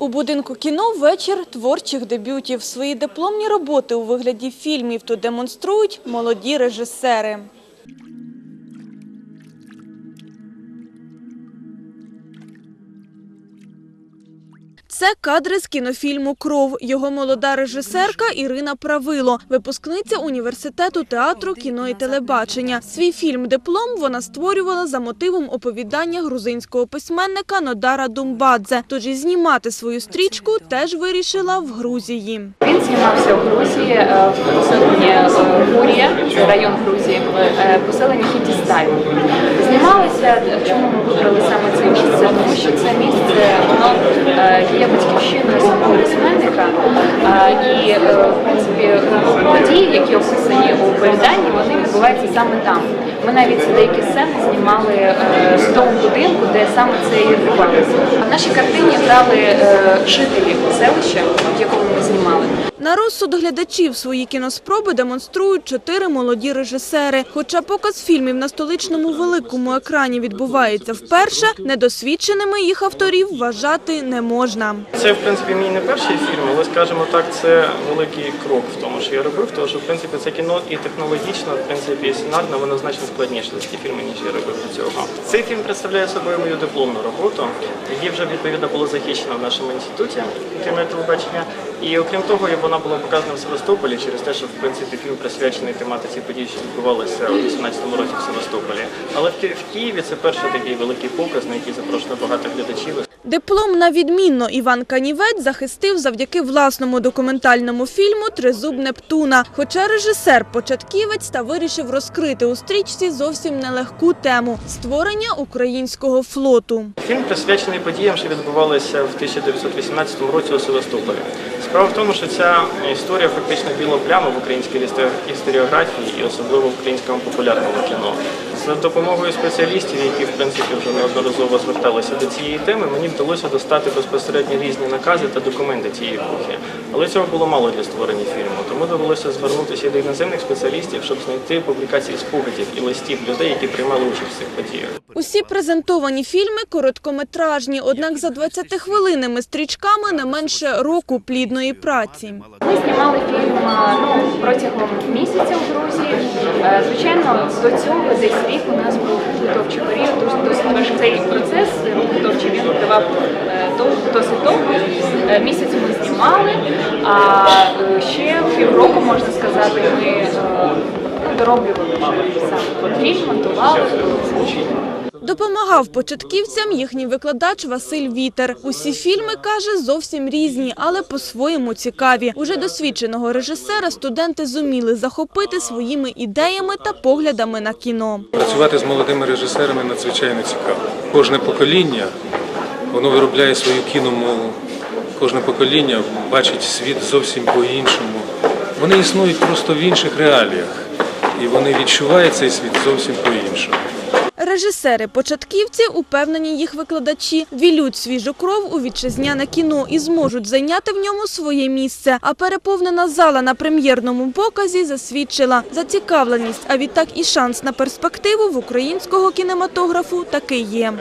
У будинку кіно вечір творчих дебютів. Свої дипломні роботи у вигляді фільмів тут демонструють молоді режисери. Це кадри з кінофільму Кров. Його молода режисерка Ірина Правило, випускниця університету театру, кіно і телебачення. Свій фільм Диплом вона створювала за мотивом оповідання грузинського письменника Нодара Думбадзе. Тож і знімати свою стрічку теж вирішила в Грузії. Він знімався у Грузії е, в поселенні е, Гурія, це район Грузії, е, поселенні Хітістай. Знімалися, чому ми вибрали саме це місце? Тому що це місце е, є батьківщина самого письменника. е, І, е, в принципі, події, які описані у оповіданні, вони відбуваються саме там. Ми навіть деякі сцени знімали з того будинку, де саме це і відбувалося. В нашій картині грали е, жителі селища, в якому ми знімали. На розсуд глядачів свої кіноспроби демонструють чотири молоді режисери. Хоча показ фільмів на столичному великому екрані відбувається вперше, недосвідченими їх авторів вважати не можна. Це в принципі мій не перший фільм, але скажімо так, це великий крок в тому, що я робив, тому що в принципі це кіно і технологічно, в принципі, і сценарно воно значно складніше за ті фільми, ніж я робив до цього. Цей фільм представляє собою мою дипломну роботу. Її вже відповідно було захищено в нашому інституті кіно телебачення. І окрім того, вона була показана в Севастополі через те, що в принципі фільм присвячений тематиці подій, що відбувалися у 18-му році в Севастополі. Але в Ки- Києві це перший такий великий показ, на який запрошено багато глядачів. Диплом на відмінно Іван Канівець захистив завдяки власному документальному фільму Тризуб Нептуна. Хоча режисер-початківець та вирішив розкрити у стрічці зовсім нелегку тему створення українського флоту. Фільм присвячений подіям, що відбувалися в 1918 році у Севастополі. Справа в тому, що ця історія фактично біла пляма в українській історі- історіографії і особливо в українському популярному кіно. За допомогою спеціалістів, які в принципі вже неодноразово зверталися до цієї теми, мені вдалося достати безпосередньо різні накази та документи цієї епохи. Але цього було мало для створення фільму, тому довелося звернутися до іноземних спеціалістів, щоб знайти публікації спогадів і листів людей, які приймали участь в цих подіях. Усі презентовані фільми короткометражні, однак за 20 хвилинними стрічками не менше року плідної праці. Ми знімали фільм ну, протягом місяця в Грузії. Е, Звичайно, до цього десь рік у нас був підготовчий період. Дуже досить важкий процес підготовчий. Він тривав е, досить довго. Е, Місяць ми знімали, а ще півроку, можна сказати, ми дороблювали саме потрібно, монтували. Допомагав початківцям їхній викладач Василь Вітер. Усі фільми, каже, зовсім різні, але по-своєму цікаві. Уже досвідченого режисера студенти зуміли захопити своїми ідеями та поглядами на кіно. Працювати з молодими режисерами надзвичайно цікаво. Кожне покоління воно виробляє свою кіномову. Кожне покоління бачить світ зовсім по-іншому. Вони існують просто в інших реаліях, і вони відчувають цей світ зовсім по-іншому. Режисери-початківці, упевнені їх викладачі, вілють свіжу кров у вітчизняне кіно і зможуть зайняти в ньому своє місце. А переповнена зала на прем'єрному показі засвідчила зацікавленість, а відтак і шанс на перспективу в українського кінематографу таки є.